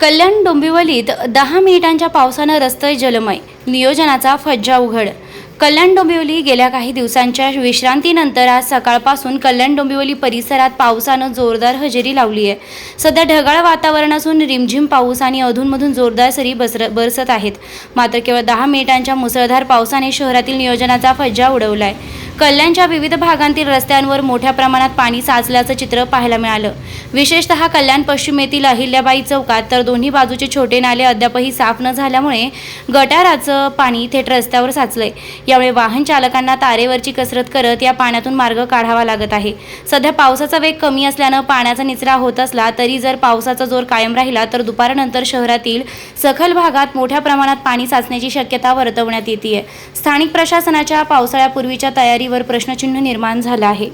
कल्याण डोंबिवलीत दहा मिनिटांच्या पावसानं रस्ते जलमय नियोजनाचा फज्जा उघड. कल्याण डोंबिवली गेल्या काही दिवसांच्या विश्रांतीनंतर आज सकाळपासून कल्याण डोंबिवली परिसरात पावसानं जोरदार हजेरी लावली आहे सध्या ढगाळ वातावरण असून रिमझिम पाऊस आणि अधूनमधून जोरदार सरी बसर बरसत आहेत. मात्र केवळ दहा मिनिटांच्या मुसळधार पावसाने शहरातील नियोजनाचा फज्जा उडवला आहे कल्याणच्या विविध भागांतील रस्त्यांवर मोठ्या प्रमाणात पाणी साचल्याचं चित्र पाहायला मिळालं. विशेषतः कल्याण पश्चिमेतील अहिल्याबाई चौकात तर दोन्ही बाजूचे छोटे नाले अद्यापही साफ न झाल्यामुळे गटाराचं पाणी थेट रस्त्यावर साचलंय. यामुळे वाहन चालकांना तारेवरची कसरत करत या पाण्यातून मार्ग काढावा लागत आहे. सध्या पावसाचा वेग कमी असल्यानं पाण्याचा निचरा होत असला तरी जर पावसाचा जोर कायम राहिला तर दुपारनंतर शहरातील सखल भागात मोठ्या प्रमाणात पाणी साचण्याची शक्यता वर्तवण्यात येते स्थानिक प्रशासनाच्या पावसाळ्यापूर्वीच्या तयारी तयारीवर प्रश्नचिन्ह निर्माण झालं आहे.